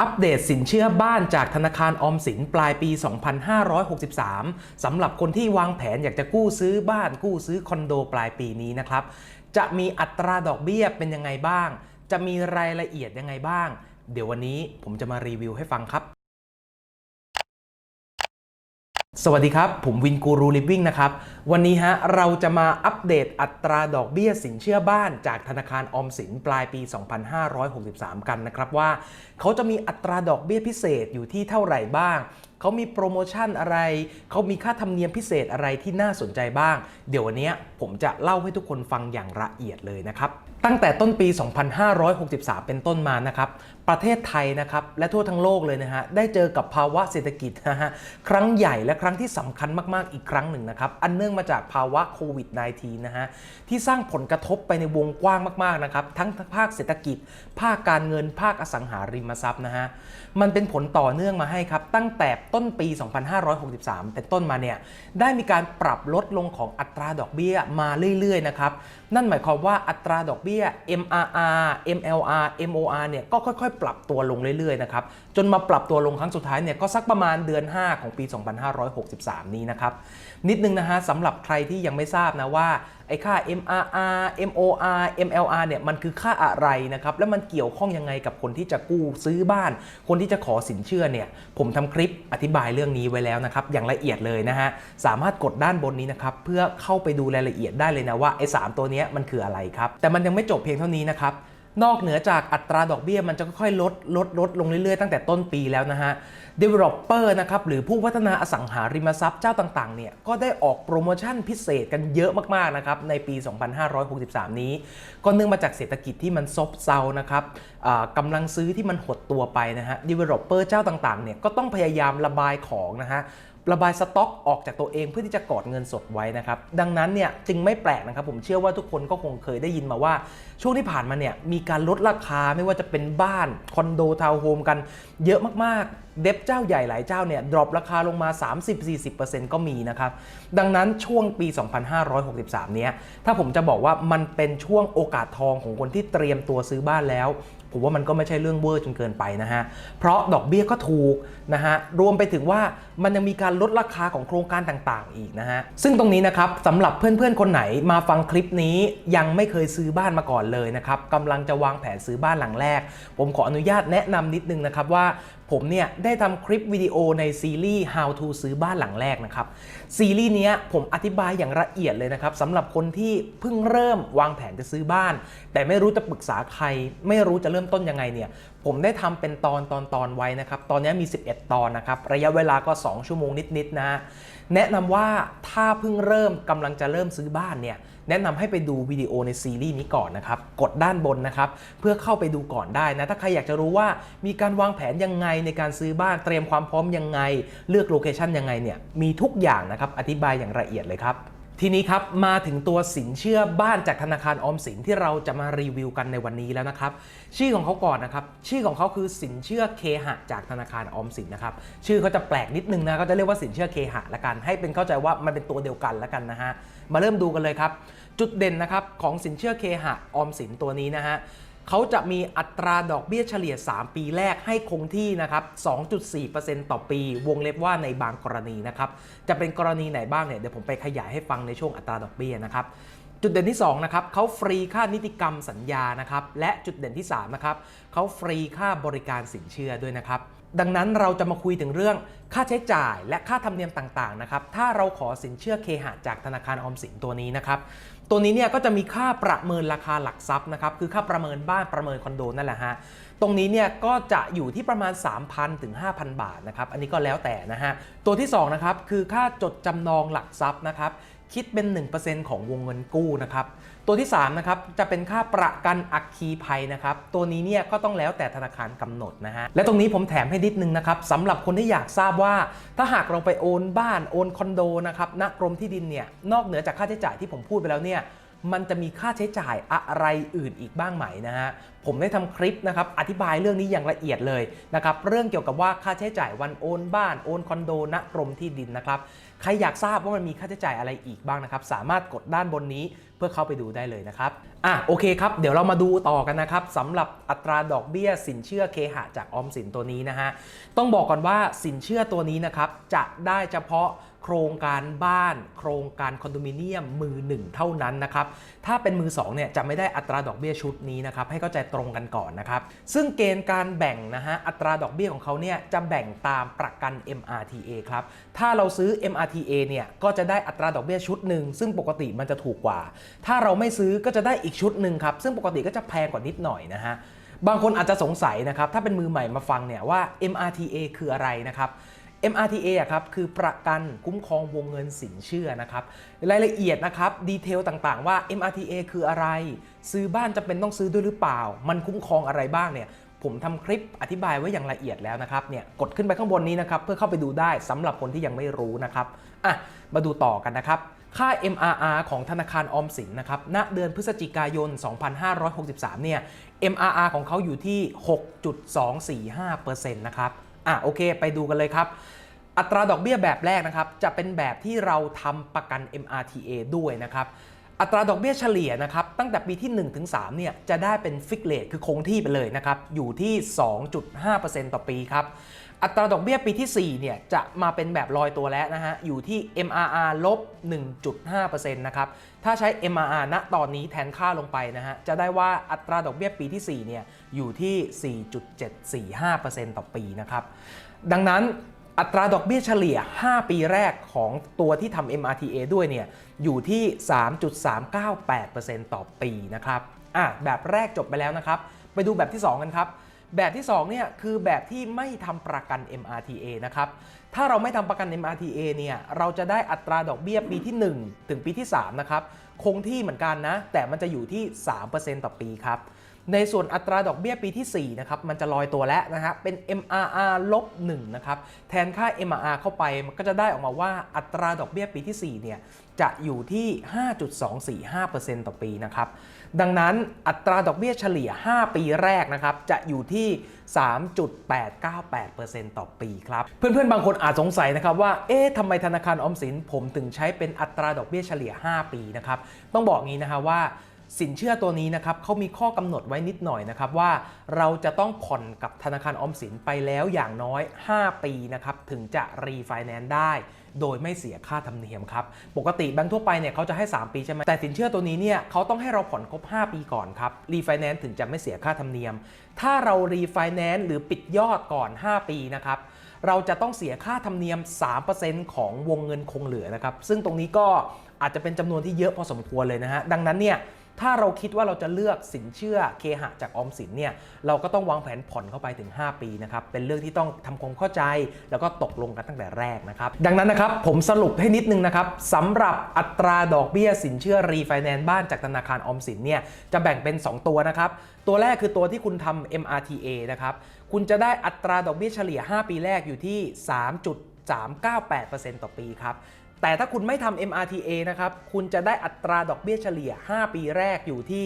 อัปเดตสินเชื่อบ้านจากธนาคารออมสินปลายปี 2563สำหรับคนที่วางแผนอยากจะกู้ซื้อบ้านกู้ซื้อคอนโดปลายปีนี้นะครับ จะมีอัตราดอกเบี้ยเป็นยังไงบ้าง จะมีรายละเอียดยังไงบ้าง เดี๋ยววันนี้ผมจะมารีวิวให้ฟังครับ สวัสดีครับ ผมวินกูรูลิฟวิ่งนะครับ วันนี้ฮะเราจะมาอัปเดตอัตราดอกเบี้ยสินเชื่อบ้านจากธนาคารออมสินปลายปี 2563 กันนะครับว่า เขาจะมีอัตราดอกเบี้ยพิเศษอยู่ที่เท่าไหร่บ้าง เขามีโปรโมชั่นอะไร เขามีค่าธรรมเนียมพิเศษอะไรที่น่าสนใจบ้าง เดี๋ยววันนี้ผมจะเล่าให้ทุกคนฟังอย่างละเอียดเลยนะครับตั้งแต่ต้นปี 2563 เป็นต้นมานะครับ ประเทศไทยนะครับและทั่วทั้งโลกเลยนะฮะได้เจอกับภาวะเศรษฐกิจนะฮะครั้งใหญ่และครั้งที่สำคัญมากๆอีกครั้งหนึ่งนะครับอันเนื่องมาจากภาวะโควิด -19 นะฮะที่สร้างผลกระทบไปในวงกว้างมากๆนะครับทั้งภาคเศรษฐกิจ ภาคการเงินภาคอสังหาริมทรัพย์นะฮะมันเป็นผลต่อเนื่องมาให้ครับตั้งแต่ต้นปี 2563 เป็นต้นมาเนี่ยได้มีการปรับลดลงของอัตราดอกเบี้ยมาเรื่อยๆนะครับนั่นหมายความว่าอัตราดอกเบี้ย MRR MLR MOR เนี่ยก็ค่อยๆปรับตัวลงเรื่อยๆนะครับจนมาปรับตัวลงครั้งสุดท้ายเนี่ยก็สักประมาณเดือน 5 ของปี 2563 นี้นะครับนิดนึงนะฮะสำหรับใครที่ยังไม่ทราบนะว่าไอ้ค่า MRR MOR MLR เนี่ยมันคือค่าอะไรนะครับแล้วมันเกี่ยวข้องยังไงกับคนที่จะกู้ซื้อบ้าน คนที่จะขอสินเชื่อเนี่ยผมทำคลิปอธิบายเรื่องนี้ไว้แล้วนะครับอย่างละเอียดเลยนะฮะสามารถกดด้านบนนี้นะครับเพื่อเข้าไปดูรายละเอียดได้เลยนะว่าไอ้สามตัวเนี้ยมันคืออะไรครับแต่มันยังไม่จบเพียงเท่านี้นะครับ นอกเหนือจากอัตราดอกเบี้ยมันจะค่อยๆลดลดลดลงเรื่อยๆ ตั้งแต่ต้นปีแล้วนะฮะ Developer นะครับหรือผู้พัฒนาอสังหาริมทรัพย์เจ้าต่างๆเนี่ยก็ได้ออกโปรโมชั่นพิเศษกันเยอะมากๆนะครับในปี 2563 นี้ ก็เนื่องมาจากเศรษฐกิจที่มันซบเซานะครับอ่ากำลังซื้อที่มันหดตัวไปนะฮะ Developer เจ้าต่างๆเนี่ยก็ต้องพยายามระบายของนะฮะ ระบายสต็อกออกจากตัวเองเพื่อที่จะกอดเงินสดไว้นะครับ ดังนั้นเนี่ยจึงไม่แปลกนะครับ ผมเชื่อว่าทุกคนก็คงเคยได้ยินมาว่า ช่วงที่ผ่านมาเนี่ยมีการลดราคาไม่ว่าจะเป็นบ้าน คอนโดทาวน์โฮมกันเยอะมากๆ เด็บเจ้าใหญ่หลายเจ้าเนี่ยดรอปราคาลงมา 30-40%ก็มีนะครับ ดังนั้นช่วงปี 2563 เนี้ยถ้าผมจะบอกว่ามันเป็นช่วงโอกาสทองของคนที่เตรียมตัวซื้อบ้านแล้ว ผมว่ามันก็ไม่ใช่เรื่องเวอร์จนเกินไปนะฮะ เพราะดอกเบี้ยก็ถูกนะฮะ รวมไปถึงว่ามันยังมีการลดราคาของโครงการต่างๆ อีกนะฮะ ซึ่งตรงนี้นะครับสำหรับเพื่อนๆ คนไหนมาฟังคลิปนี้ยังไม่เคยซื้อบ้านมาก่อนเลยนะครับกำลังจะวางแผนซื้อบ้านหลังแรก ผมขออนุญาตแนะนำนิดนึงนะครับว่า ผมเนี่ยได้ทำคลิปวิดีโอในซีรีส์ How to ซื้อบ้านหลังแรกนะครับ ซีรีส์เนี้ยผมอธิบายอย่างละเอียดเลยนะครับสำหรับคนที่เพิ่งเริ่มวางแผนจะซื้อบ้าน แต่ไม่รู้จะปรึกษาใคร ไม่รู้จะเริ่มต้นยังไงเนี่ยผมได้ทำเป็นตอนตอนตอนไว้นะครับ ตอนนี้มี 11 ตอนนะครับ ระยะเวลาก็ 2 ชั่วโมงนิดๆนะแนะนำว่าถ้าเพิ่งเริ่มกำลังจะเริ่มซื้อบ้านเนี่ย แนะนำให้ไปดูวิดีโอในซีรีส์นี้ก่อนนะครับ กดด้านบนนะครับ เพื่อเข้าไปดูก่อนได้นะ ถ้าใครอยากจะรู้ว่ามีการวางแผนยังไงในการซื้อบ้านเตรียมความพร้อมยังไง เลือกโลเคชันยังไงเนี่ยมีทุกอย่างนะครับอธิบายอย่างละเอียดเลยครับทีนี้ครับมาถึงตัวสินเชื่อบ้านจากธนาคารออมสินที่เราจะมารีวิวกันในวันนี้แล้วนะครับ ชื่อของเขาก่อนนะครับ ชื่อของเขาคือสินเชื่อเคหะจากธนาคารออมสินนะครับชื่อเขาจะแปลกนิดนึงนะก็จะเรียกว่าสินเชื่อเคหะละกันให้เป็นเข้าใจว่ามันเป็นตัวเดียวกันละกันนะฮะมาเริ่มดูกันเลยครับ จุดเด่นนะครับของสินเชื่อเคหะออมสินตัวนี้นะฮะเขาจะมีอัตราดอกเบี้ยเฉลี่ย 3 ปีแรกให้คงที่นะครับ 2.4%ต่อปี วงเล็บว่าในบางกรณีนะครับ จะเป็นกรณีไหนบ้างเนี่ยเดี๋ยวผมไปขยายให้ฟังในช่วงอัตราดอกเบี้ยนะครับ จุดเด่นที่2นะครับเขาฟรีค่านิติกรรมสัญญานะครับ และจุดเด่นที่3นะครับเขาฟรีค่าบริการสินเชื่อด้วยนะครับดังนั้นเราจะมาคุยถึงเรื่องค่าใช้จ่ายและค่าธรรมเนียมต่างๆนะครับ ถ้าเราขอสินเชื่อเคหะจากธนาคารออมสินตัวนี้นะครับ ตัวนี้เนี่ยก็จะมีค่าประเมินราคาหลักทรัพย์นะครับคือค่าประเมินบ้านประเมินคอนโดนั่นแหละฮะตรงนี้เนี่ยก็จะอยู่ที่ประมาณ 3,000 ถึง 5,000 บาทนะครับอันนี้ก็แล้วแต่นะฮะตัวที่2นะครับคือค่าจดจำนองหลักทรัพย์นะครับ คิดเป็น 1%ของวงเงินกู้นะครับ ตัวที่3นะครับจะเป็นค่าประกันอัคคีภัยนะครับ ตัวนี้เนี่ยก็ต้องแล้วแต่ธนาคารกำหนดนะฮะ และตรงนี้ผมแถมให้นิดนึงนะครับสำหรับคนที่อยากทราบว่า ถ้าหากเราไปโอนบ้านโอนคอนโดนะครับณกรมที่ดินเนี่ยนอกเหนือจากค่าใช้จ่ายที่ผมพูดไปแล้วเนี่ยมันจะมีค่าใช้จ่ายอะไรอื่นอีกบ้างไหมนะฮะผผมได้ทำคลิปนะครับอธิบายเรื่องนี้อย่างละเอียดเลยนะครับเรื่องเกี่ยวกับว่าค่าใช้จ่ายวันโอนบ้านโอนคอนโดณกรมที่ดินนะครับ ใครอยากทราบว่ามันมีค่าใช้จ่ายอะไรอีกบ้างนะครับ สามารถกดด้านบนนี้ พื่อเข้าไปดูได้เลยนะครับอะโอเคครับ เดี๋ยวเรามาดูต่อกันนะครับสำหรับอัตราดอกเบี้ย สินเชื่อเคหะจากออมสินตัวนี้นะฮะต้องบอกก่อนว่าสินเชื่อตัวนี้นะครับจะได้เฉพาะโครงการบ้าน โครงการคอนโดมิเนียมมือหนึ่งเท่านั้นนะครับ ถ้าเป็นมือ2เนี่ยจะไม่ได้อัตราดอกเบี้ยชุดนี้นะครับ ให้เข้าใจตรงกันก่อนนะครับ ซึ่งเกณฑ์การแบ่งนะฮะ อัตราดอกเบี้ยของเขาเนี่ยจะแบ่งตามประกัน MRTA ครับ ถ้าเราซื้อ MRTA เนี่ยก็จะได้อัตราดอกเบี้ยชุดหนึ่งซึ่งปกติมันจะถูกกว่าถ้าเราไม่ซื้อก็จะได้อีกชุดหนึ่งครับ ซึ่งปกติก็จะแพงกว่านิดหน่อยนะฮะบางคนอาจจะสงสัยนะครับ ถ้าเป็นมือใหม่มาฟังเนี่ยว่า MRTA คืออะไรนะครับ MRTA ครับคือประกันคุ้มครองวงเงินสินเชื่อนะครับรายละเอียดนะครับดีเทลต่างๆว่า MRTA คืออะไร ซื้อบ้านจะเป็นต้องซื้อด้วยหรือเปล่า มันคุ้มครองอะไรบ้างเนี่ยผมทำคลิปอธิบายไว้อย่างละเอียดแล้วนะครับเนี่ยกดขึ้นไปข้างบนนี้นะครับเพื่อเข้าไปดูได้สำหรับคนที่ยังไม่รู้นะครับอะมาดูต่อกันนะครับ ค่า MRR ของธนาคารออมสินนะครับ ณ เดือนพฤศจิกายน 2563 เนี่ย MRR ของเขาอยู่ที่ 6.245%นะครับ อะโอเค ไปดูกันเลยครับ อัตราดอกเบี้ยแบบแรกนะครับ จะเป็นแบบที่เราทำประกัน MRTA ด้วยนะครับ อัตราดอกเบี้ยเฉลี่ยนะครับ ตั้งแต่ปีที่1ถึง3เนี่ย จะได้เป็นฟิกเลทคือคงที่ไปเลยนะครับ อยู่ที่ 2.5%ต่อปีครับ อัตราดอกเบี้ยปีที่ 4 เนี่ย จะมาเป็นแบบลอยตัวแล้วนะฮะ อยู่ที่ MRR ลบ 1.5%นะครับ ถ้าใช้ MRR ณตอนนี้แทนค่าลงไปนะฮะ จะได้ว่าอัตราดอกเบี้ยปีที่ 4 เนี่ย อยู่ที่ 4.745%ต่อปีนะครับ ดังนั้นอัตราดอกเบี้ยเฉลี่ย 5 ปีแรกของตัวที่ทำ MRTA ด้วยเนี่ย อยู่ที่ 3.398%ต่อปีนะครับ อะ แบบแรกจบไปแล้วนะครับ ไปดูแบบที่ 2 กันครับ แบบที่2เนี่ยคือแบบที่ไม่ทำประกัน MRTA นะครับ ถ้าเราไม่ทำประกัน MRTA เนี่ยเราจะได้อัตราดอกเบี้ยปีที่ 1 ถึงปีที่3นะครับคงที่เหมือนกันนะ แต่มันจะอยู่ที่ 3%ต่อปีครับในส่วนอัตราดอกเบี้ยปีที่ 4 นะครับ มันจะลอยตัวแล้วนะฮะเป็น MRR ลบ1นะครับ แทนค่า MRR เข้าไป มันก็จะได้ออกมาว่าอัตราดอกเบี้ยปีที่ 4 เนี่ย จะอยู่ที่ 5.245%ต่อปีนะครับ ดังนั้นอัตราดอกเบี้ยเฉลี่ย 5 ปีแรกนะครับ จะอยู่ที่ 3.898%ต่อปีครับ เพื่อนๆ บางคนอาจสงสัยนะครับว่า เอ๊ะทำไมธนาคารออมสินผมถึงใช้เป็นอัตราดอกเบี้ยเฉลี่ย 5 ปีนะครับ ต้องบอกงี้นะฮะว่า สินเชื่อตัวนี้นะครับเขามีข้อกำหนดไว้นิดหน่อยนะครับว่าเราจะต้องผ่อนกับธนาคารออมสินไปแล้วอย่างน้อย 5 ปีนะครับถึงจะรีไฟแนนซ์ได้ โดยไม่เสียค่าธรรมเนียมครับปกติแบงค์ทั่วไปเนี่ยเขาจะให้ 3 ปีใช่ไหมแต่สินเชื่อตัวนี้เนี่ยเขาต้องให้เราผ่อนครบ 5 ปีก่อนครับรีไฟแนนซ์ถึงจะไม่เสียค่าธรรมเนียม ถ้าเรารีไฟแนนซ์หรือปิดยอดก่อน 5 ปีนะครับเราจะต้องเสียค่าธรรมเนียม 3%ของวงเงินคงเหลือนะครับซึ่งตรงนี้ก็อาจจะเป็นจำนวนที่เยอะพอสมควรเลยนะฮะดังนั้นเนี่ย ถ้าเราคิดว่าเราจะเลือกสินเชื่อเคหะจากออมสินเนี่ยเราก็ต้องวางแผนผ่อนเข้าไปถึง 5 ปีนะครับเป็นเรื่องที่ต้องทำความเข้าใจ แล้วก็ตกลงกันตั้งแต่แรกนะครับดังนั้นนะครับผมสรุปให้นิดนึงนะครับสำหรับอัตราดอกเบี้ยสินเชื่อรีไฟแนนซ์บ้านจากธนาคารออมสินเนี่ยจะแบ่งเป็น 2 ตัวนะครับตัวแรกคือตัวที่คุณทำ MRTA นะครับคุณจะได้อัตราดอกเบี้ยเฉลี่ย 5 ปีแรกอยู่ที่ 3.398%ต่อปีครับ แต่ถ้าคุณไม่ทำ MRTA นะครับ คุณจะได้อัตราดอกเบี้ยเฉลี่ย 5 ปีแรกอยู่ที่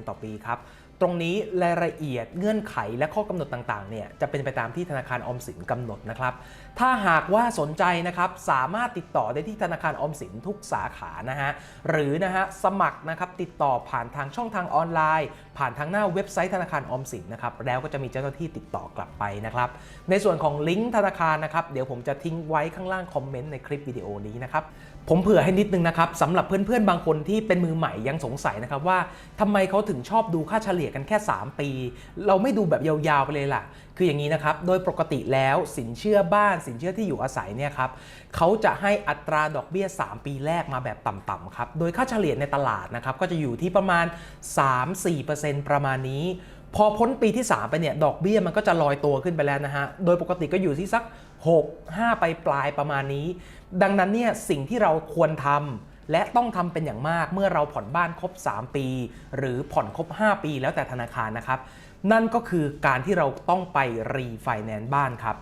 3.898%ต่อปีครับ ตรงนี้รายละเอียดเงื่อนไขและข้อกำหนดต่างๆ เนี่ยจะเป็นไปตามที่ธนาคารออมสินกำหนดนะครับถ้าหากว่าสนใจนะครับสามารถติดต่อได้ที่ธนาคารออมสินทุกสาขานะฮะหรือนะฮะสมัครนะครับติดต่อผ่านทางช่องทางออนไลน์ ผ่านทางหน้าเว็บไซต์ธนาคารออมสินนะครับแล้วก็จะมีเจ้าหน้าที่ติดต่อกลับไปนะครับในส่วนของลิงก์ธนาคารนะครับเดี๋ยวผมจะทิ้งไว้ข้างล่างคอมเมนต์ในคลิปวิดีโอนี้นะครับผมเผื่อให้นิดนึงนะครับสำหรับเพื่อนๆบางคนที่เป็นมือใหม่ยังสงสัยนะครับว่าทำไมเขาถึงชอบดูค่าเฉลี่ยกันแค่ 3 ปี เราไม่ดูแบบยาวๆไปเลยล่ะคืออย่างนี้นะครับ โดยปกติแล้วสินเชื่อบ้านสินเชื่อที่อยู่อาศัยเนี่ยครับเขาจะให้อัตราดอกเบี้ย 3 ปีแรกมาแบบต่ำๆครับ โดยค่าเฉลี่ยในตลาดนะครับก็จะอยู่ที่ประมาณ 3-4%ประมาณนี้ พอพ้นปีที่ 3 ไปเนี่ยดอกเบี้ยมันก็จะลอยตัวขึ้นไปแล้วนะฮะ โดยปกติก็อยู่ที่สัก 6 5 ไปปลายประมาณนี้ ดังนั้นเนี่ยสิ่งที่เราควรทำ และต้องทำเป็นอย่างมากเมื่อเราผ่อนบ้านครบ 3 ปี หรือผ่อนครบ 5 ปีแล้วแต่ธนาคารนะครับ นั่นก็คือการที่เราต้องไปรีไฟแนนซ์บ้านครับ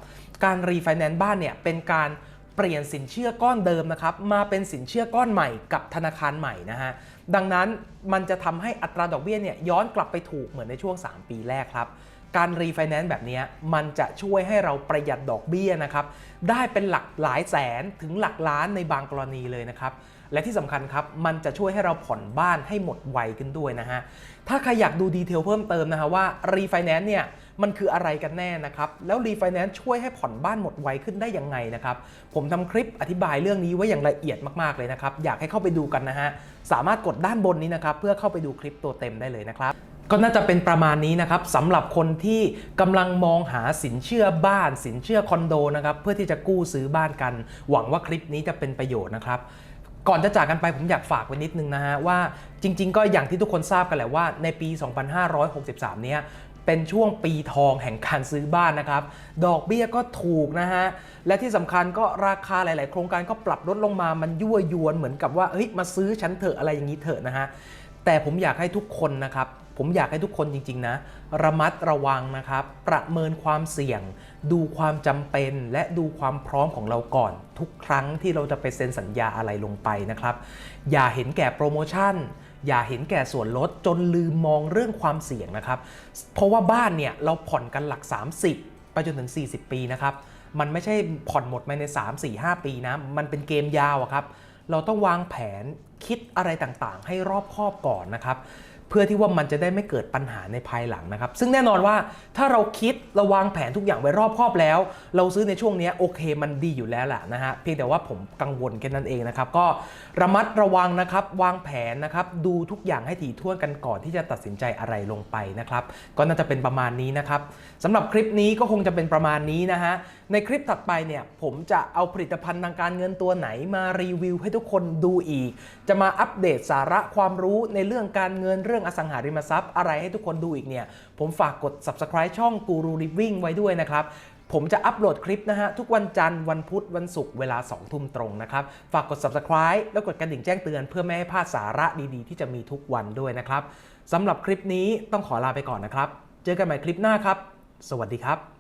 การรีไฟแนนซ์บ้านเนี่ยเป็นการเปลี่ยนสินเชื่อก้อนเดิมนะครับมาเป็นสินเชื่อก้อนใหม่กับธนาคารใหม่นะฮะดังนั้นมันจะทำให้อัตราดอกเบี้ยเนี่ยย้อนกลับไปถูกเหมือนในช่วง 3 ปีแรกครับการรีไฟแนนซ์แบบนี้มันจะช่วยให้เราประหยัดดอกเบี้ยนะครับ ได้เป็นหลักหลายแสนถึงหลักล้านในบางกรณีเลยนะครับ และที่สำคัญครับ มันจะช่วยให้เราผ่อนบ้านให้หมดไวขึ้นด้วยนะฮะ ถ้าใครอยากดูดีเทลเพิ่มเติมนะฮะว่ารีไฟแนนซ์เนี่ยมันคืออะไรกันแน่นะครับ แล้วรีไฟแนนซ์ช่วยให้ผ่อนบ้านหมดไวขึ้นได้ยังไงนะครับ ผมทำคลิปอธิบายเรื่องนี้ไว้อย่างละเอียดมากๆเลยนะครับ อยากให้เข้าไปดูกันนะฮะ สามารถกดด้านบนนี้นะครับเพื่อเข้าไปดูคลิปตัวเต็มได้เลยนะครับก็น่าจะเป็นประมาณนี้นะครับสำหรับคนที่กำลังมองหาสินเชื่อบ้าน สินเชื่อคอนโดนะครับเพื่อที่จะกู้ซื้อบ้านกัน หวังว่าคลิปนี้จะเป็นประโยชน์นะครับ ก่อนจะจากกันไปผมอยากฝากไว้นิดนึงนะฮะว่าจริง ๆ ก็อย่างที่ทุกคนทราบกันแหละว่าในปี 2563 เนี้ยเป็นช่วงปีทองแห่งการซื้อบ้านนะครับ ดอกเบี้ยก็ถูกนะฮะ และที่สำคัญก็ราคาหลาย ๆ โครงการก็ปรับลดลงมา มันยั่วยวนเหมือนกับว่าเฮ้ยมาซื้อฉันเถอะอะไรอย่างนี้เถอะนะฮะ แต่ผมอยากให้ทุกคนนะครับ ผมอยากให้ทุกคนจริง ๆ นะ ระมัดระวังนะครับ ประเมินความเสี่ยง ดูความจำเป็น และดูความพร้อมของเราก่อน ทุกครั้งที่เราจะไปเซ็นสัญญาอะไรลงไปนะครับ อย่าเห็นแก่โปรโมชั่น อย่าเห็นแก่ส่วนลดจนลืมมองเรื่องความเสี่ยงนะครับ เพราะว่าบ้านเนี่ยเราผ่อนกันหลัก 30 ไปจนถึง 40 ปีนะครับ มันไม่ใช่ผ่อนหมดภายใน 3 4 5 ปีนะ มันเป็นเกมยาวครับ เราต้องวางแผนคิดอะไรต่างๆ ให้รอบคอบก่อนนะครับ เพื่อที่ว่ามันจะได้ไม่เกิดปัญหาในภายหลังนะครับ ซึ่งแน่นอนว่าถ้าเราคิดราวางแผนทุกอย่างไว้รอบครอบแล้ว เราซื้อในช่วงนี้โอเคมันดีอยู่แล้วแหละนะฮะเพียงแต่ว่าผมกังวลแค่นั้นเองนะครับ ก็ระมัดระวังนะครับ วางแผนนะครับ ดูทุกอย่างให้ถี่ถ้วนกันก่อนที่จะตัดสินใจอะไรลงไปนะครับ ก็น่าจะเป็นประมาณนี้นะครับสำหรับคลิปนี้ก็คงจะเป็นประมาณนี้นะฮะในคลิปถัดไปเนี่ยผมจะเอาผลิตภัณฑ์ทางการเงินตัวไหนมารีวิวให้ทุกคนดูอีก จะมาอัปเดตสาระความรู้ในเรื่องการเงินเรื่องรื่องอสังหาริมทรัพย์อะไรให้ทุกคนดูอีกเนี่ย ผมฝากกด subscribe ช่อง Guru Living ไว้ด้วยนะครับ ผมจะอัปโหลดคลิปนะฮะ ทุกวันจันทร์วันพุธวันศุกร์เวลา 2 ทุ่มตรงนะครับ ฝากกด subscribe แล้วกดกระดิ่งแจ้งเตือนเพื่อไม่ให้พลาดสาระดีๆ ที่จะมีทุกวันด้วยนะครับสำหรับคลิปนี้ต้องขอลาไปก่อนนะครับ เจอกันใหม่คลิปหน้าครับ สวัสดีครับ